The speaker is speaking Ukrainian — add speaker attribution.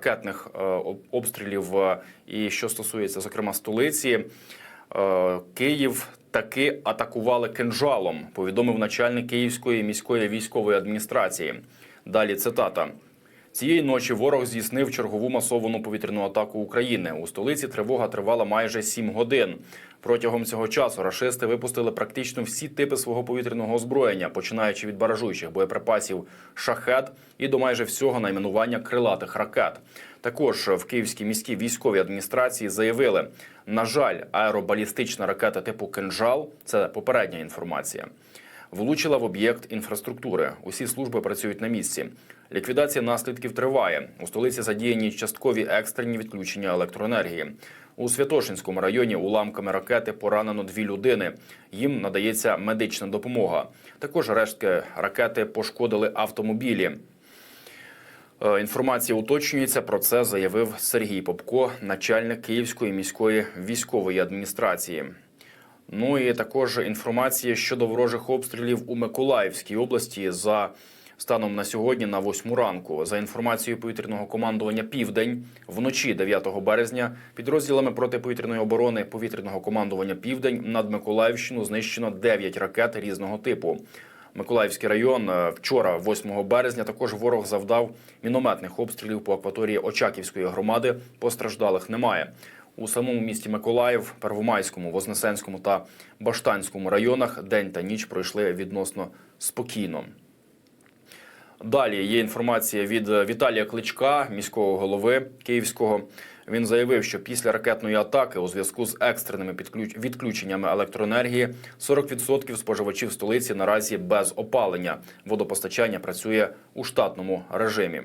Speaker 1: ракетних е, обстрілів, е, і що стосується зокрема столиці, е, Київ таки атакували кинжалом. Повідомив начальник Київської міської військової адміністрації. Далі цитата. Цієї ночі ворог здійснив чергову масовану повітряну атаку України. У столиці тривога тривала майже 7 годин. Протягом цього часу рашисти випустили практично всі типи свого повітряного озброєння, починаючи від баражуючих боєприпасів шахет і до майже всього найменування крилатих ракет. Також в Київській міській військовій адміністрації заявили: на жаль, аеробалістична ракета типу кинжал це попередня інформація влучила в об'єкт інфраструктури. Усі служби працюють на місці. Ліквідація наслідків триває. У столиці задіяні часткові екстрені відключення електроенергії. У Святошинському районі уламками ракети поранено дві людини. Їм надається медична допомога. Також рештки ракети пошкодили автомобілі. Е, Інформація уточнюється. Про це заявив Сергій Попко, начальник Київської міської військової адміністрації. Ну і також інформація щодо ворожих обстрілів у Миколаївській області за станом на сьогодні на 8 ранку. За інформацією повітряного командування Південь вночі 9 березня підрозділами протиповітряної оборони повітряного командування Південь над Миколаївщину знищено 9 ракет різного типу. Миколаївський район е, вчора, 8 березня, також ворог завдав мінометних обстрілів по акваторії Очаківської громади. Постраждалих немає. У самому місті Миколаїв, Первомайському, Вознесенському та Баштанському районах день та ніч пройшли відносно спокійно. Далі є інформація від Віталія Кличка, міського голови Київського. Він заявив, що після ракетної атаки у зв'язку з екстреними відключеннями електроенергії 40% споживачів столиці наразі без опалення. Водопостачання працює у штатному режимі.